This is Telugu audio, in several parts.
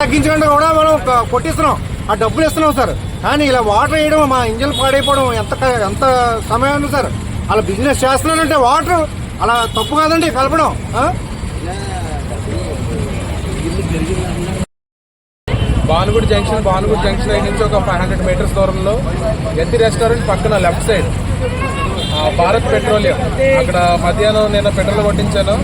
తగ్గించకుండా కూడా మనం కొట్టిస్తున్నాం. ఆ డబ్బులు ఇస్తున్నాం సార్. కానీ ఇలా వాటర్ వేయడం మా ఇంజన్ పాడైపోవడం ఎంత ఎంత సమయం ఉంది సార్? అలా బిజినెస్ చేస్తున్నానంటే వాటర్ అలా తప్పు కాదండి కలపడం. భానుగుడి జంక్షన్ భానుగుడి జంక్షన్ దగ్గర నుంచి ఒక ఫైవ్ హండ్రెడ్ మీటర్స్ దూరంలో ఎత్తి రెస్టారెంట్ పక్కన లెఫ్ట్ సైడ్ ఆ, భారత్ పెట్రోలియం. అక్కడ మధ్యాహ్నం నేను పెట్రోల్ కొట్టించాను.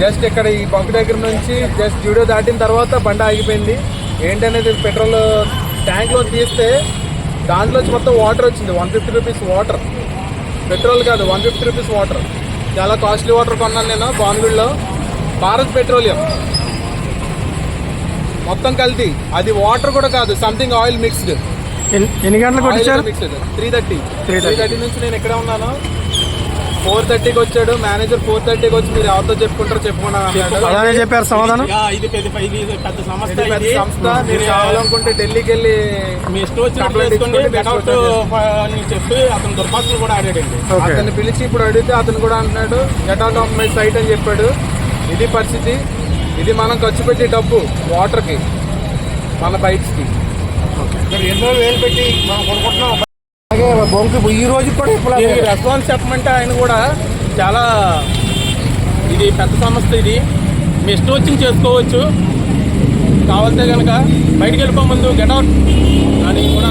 జస్ట్ ఇక్కడ ఈ బంక్ దగ్గర నుంచి జస్ట్ జూడియో దాటిన తర్వాత బండి ఆగిపోయింది. ఏంటనేది పెట్రోల్ ట్యాంక్లో తీస్తే దాంట్లోంచి మొత్తం వాటర్ వచ్చింది. One fifty rupees water. Petrol కాదు వన్ ఫిఫ్టీ రూపీస్ వాటర్. చాలా కాస్ట్లీ వాటర్ కొన్నాను నేను భానుగుడిలో భారత్ పెట్రోలియం. మొత్తం కల్తీ. అది వాటర్ కూడా కాదు సంథింగ్ ఆయిల్ మిక్స్డ్ ఎన్ని- గంటలకు mixed three thirty 3:30. Three thirty నుంచి నేను ఎక్కడ ఉన్నాను. ఫోర్ థర్టీకి వచ్చాడు. మేనేజర్ ఫోర్ థర్టీకి వచ్చి మీరు ఎవరితో చెప్పుకుంటారో చెప్పుకున్నా అన్నాడు. అలానే చెప్పారు సమాధానం? ఇది పెద్ద సంస్థ. సంస్థ. మీరు కావాలనుకుంటే ఢిల్లీకి వెళ్ళి మీ ఇష్టం గెటౌట్ చేసుకోండి. అని చెప్పి అతను దుర్భాషలు కూడా ఆడాడండి. ఓకే. అతన్ని పిలిచి ఇప్పుడు అడిగితే అతను కూడా అంటున్నాడు get out of my sight అని చెప్పాడు. ఇది పరిస్థితి. ఇది మనం ఖర్చు పెట్టే డబ్బు వాటర్కి మన బైక్స్కి ఎన్నో వేలు పెట్టి మనం కొనుక్కుంటున్నాం అలాగే బొంకు ఈ రోజు కూడా ఇప్పుడు రెస్పాన్స్ చెప్పమంటే ఆయన కూడా చాలా ఇది పెద్ద సంస్థ ఇది. మీ ఇష్టం వచ్చింది చేసుకోవచ్చు. కావాల్సే కనుక బయటకు వెళ్ళిపో ముందు గెటౌట్ అని కూడా